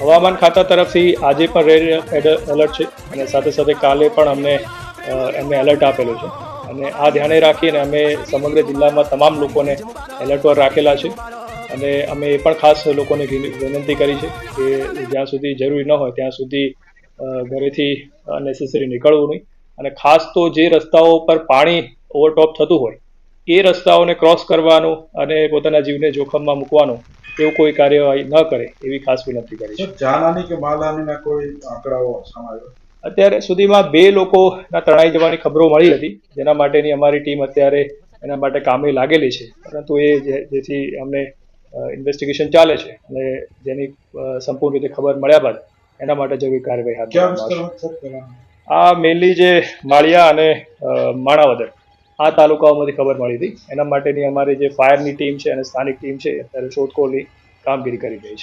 હવામાન ખાતા તરફથી આજે પણ રેડ એલર્ટ છે અને સાથે સાથે કાલે પણ અમને એમને એલર્ટ આપેલું છે. અને આ ધ્યાને રાખીને અમે સમગ્ર જિલ્લામાં તમામ લોકોને એલર્ટ પર રાખેલા છે. અને અમે એ પણ ખાસ લોકોને વિનંતી કરી છે કે જ્યાં સુધી જરૂરી ન હોય ત્યાં સુધી ઘરેથી અનનેસેસરી નીકળવું નહીં. અને ખાસ તો જે રસ્તાઓ પર પાણી ઓવરટોપ થતું હોય, એ રસ્તાઓને ક્રોસ કરવાનું અને પોતાના જીવને જોખમમાં મૂકવાનું એવું કોઈ કાર્યવાહી ન કરે એવી ખાસ વિનંતી કરી છે. જાનહાની કે માલહાનીના કોઈ આંકડાઓ સમાયો? અત્યારે સુધીમાં બે લોકોના તણાઈ જવાની ખબરો મળી હતી. જેના માટેની અમારી ટીમ અત્યારે એના માટે કામે લાગેલી છે. પરંતુ એ જેથી અમને ઇન્વેસ્ટિગેશન ચાલે છે અને જેની સંપૂર્ણ રીતે ખબર મળ્યા બાદ એના માટે જરૂરી કાર્યવાહી હાથ ધરવામાં આવશે. આ મેનલી જે માળિયા અને માણાવદર. આ તાલુકાઓમાંથી ખબર મળી હતી. એના માટેની અમારી જે ફાયરની ટીમ છે અને સ્થાનિક ટીમ છે અત્યારે શોધખોળની કામગીરી કરી રહી છે.